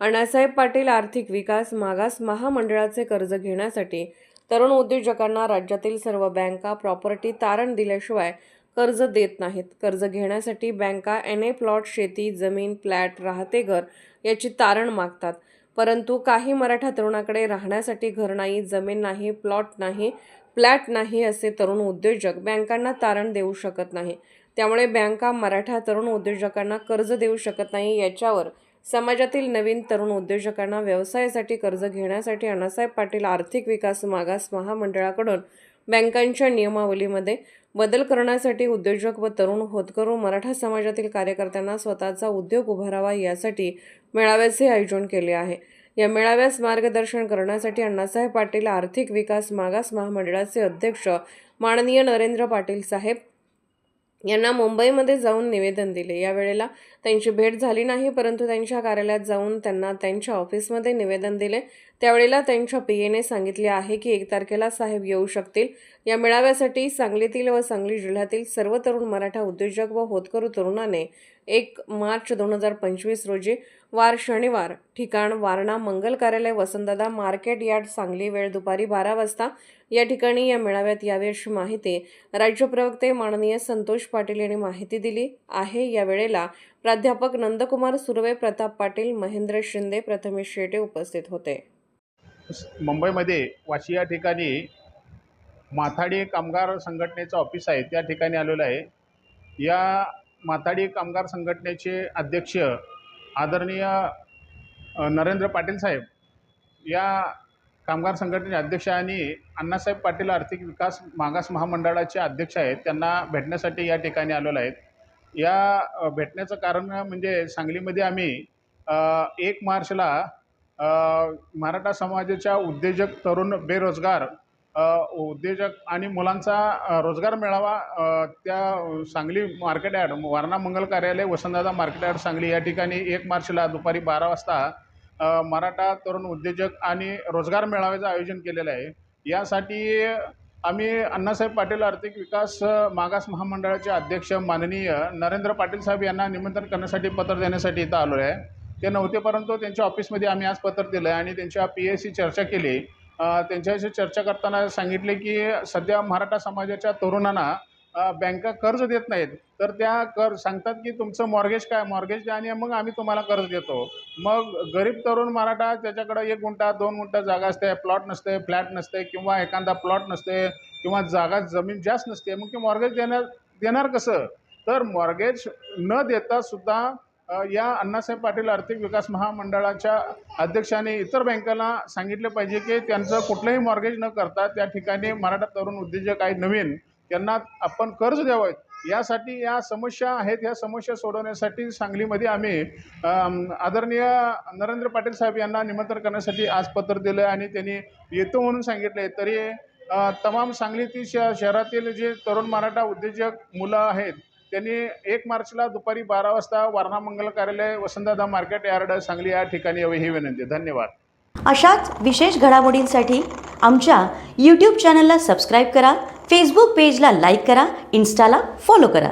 अण्णासाहेब पाटील आर्थिक विकास मागास महामंडळाचे कर्ज घेण्यासाठी तरुण उद्योजकांना राज्यातील सर्व बँका प्रॉपर्टी तारण दिल्याशिवाय कर्ज देत नाहीत. कर्ज घेण्यासाठी बँका एन ए प्लॉट शेती जमीन फ्लॅट राहते घर याची तारण मागतात. परंतु काही मराठा तरुणाकडे राहण्यासाठी घर नाही जमीन नाही प्लॉट नाही फ्लॅट नाही असे तरुण उद्योजक बँकांना तारण देऊ शकत नाही. त्यामुळे बँका मराठा तरुण उद्योजकांना कर्ज देऊ शकत नाही याच्यावर समाजातील नवीन तरुण उद्योजकांना व्यवसायासाठी कर्ज घेण्यासाठी अण्णासाहेब पाटील आर्थिक विकास मागास महामंडळाकडून बँकांच्या नियमावलीमध्ये बदल करण्यासाठी उद्योजक व तरुण होतकरू मराठा समाजातील कार्यकर्त्यांना स्वतःचा उद्योग उभारावा यासाठी मेळाव्याचे आयोजन केले आहे. या मेळाव्यास मार्गदर्शन करण्यासाठी अण्णासाहेब पाटील आर्थिक विकास मागास महामंडळाचे अध्यक्ष माननीय नरेंद्र पाटील साहेब यांना मुंबईमध्ये जाऊन निवेदन दिले. यावेळेला त्यांची भेट झाली नाही परंतु त्यांच्या कार्यालयात जाऊन त्यांना त्यांच्या ऑफिसमध्ये निवेदन दिले. त्यावेळेला त्यांच्या पी एने सांगितले आहे की एक तारखेला साहेब येऊ शकतील. या मेळाव्यासाठी सांगलीतील व सांगली जिल्ह्यातील सर्व तरुण मराठा उद्योजक व होतकरू तरुणाने एक मार्च दोन हजार पंचवीस रोजी वार शनिवार ठिकाण वारणा मंगल कार्यालय वसंतदादा मार्केट यार्ड सांगली वेळ दुपारी बारा वाजता. या ठिकाणी या मेळाव्यात यावी अशी माहिती राज्य प्रवक्ते माननीय संतोष पाटील यांनी माहिती दिली आहे. या वेळेला प्राध्यापक नंदकुमार सुर्वे प्रताप पाटील महेंद्र शिंदे प्रथमेश शेटे उपस्थित होते. मुंबईमध्ये वाशी या ठिकाणी माथाडी कामगार संघटनेचं ऑफिस आहे. त्या ठिकाणी आलेलो आहे. या माताडी कामगार संघटनेचे अध्यक्ष आदरणीय नरेंद्र पाटील साहेब. या कामगार संघटनेचे अध्यक्ष आणि अण्णासाहेब पाटील आर्थिक विकास मागास महामंडळाचे अध्यक्ष आहेत. त्यांना भेटण्यासाठी या ठिकाणी आलेलो आहेत. या भेटण्याचं कारण म्हणजे सांगलीमध्ये आम्ही एक मार्चला मराठा समाजाच्या उद्योजक तरुण बेरोजगार उद्योजक आणि मुलांचा रोजगार मिळावा त्या सांगली मार्केट यार्ड वारणा मंगल कार्यालय वसंतदादा मार्केट यार्ड सांगली या ठिकाणी एक मार्चला दुपारी बारा वाजता मराठा तरुण उद्योजक आणि रोजगार मेळाव्याचं आयोजन केलेलं आहे. यासाठी आम्ही अण्णासाहेब पाटील आर्थिक विकास मागास महामंडळाचे अध्यक्ष माननीय नरेंद्र पाटील साहेब यांना निमंत्रण करण्यासाठी पत्र देण्यासाठी इथं आलो आहे ते नव्हते परंतु त्यांच्या ऑफिसमध्ये आम्ही आज पत्र दिलं आहे आणि त्यांच्या पी एसशी चर्चा केली. त्यांच्याशी चर्चा करताना सांगितले की सध्या मराठा समाजाच्या तरुणांना बँका कर्ज देत नाहीत. तर त्या कर सांगतात की तुमचं मॉर्गेज काय? मॉर्गेज द्या आणि मग आम्ही तुम्हाला कर्ज देतो. मग गरीब तरुण मराठा त्याच्याकडं एक गुंठा दोन गुंठा जागा असते. प्लॉट नसते फ्लॅट नसते किंवा एखादा प्लॉट नसते किंवा जागा जमीन जास्त नसते. मग ते मॉर्गेज देणार देणार कसं? तर मॉर्गेज न देता सुद्धा या अण्णासाहेब पाटील आर्थिक विकास महामंडळाच्या अध्यक्षाने इतर बँकांना सांगितलं पाहिजे की त्यांचं कुठलंही मॉर्गेज न करता त्या ठिकाणी मराठा तरुण उद्योजक आहेत नवीन त्यांना आपण कर्ज द्यावं. यासाठी या समस्या आहेत या समस्या सोडवण्यासाठी सांगलीमध्ये आम्ही आदरणीय नरेंद्र पाटील साहेब यांना निमंत्रण करण्यासाठी आज पत्र दिलं आणि त्यांनी येतो म्हणून सांगितले तरी तमाम सांगलीतील श शहरातील जे तरुण मराठा उद्योजक मुलं आहेत त्यांनी एक मार्चला दुपारी बारा वाजता वारणा मंगल कार्यालय वसंतदादा मार्केट यार्ड सांगली या ठिकाणी यावी ही विनंती. धन्यवाद. अशाच विशेष घडामोडींसाठी आमच्या यूट्यूब चॅनलला सबस्क्राईब करा फेसबुक पेजला लाईक करा इन्स्टाला फॉलो करा.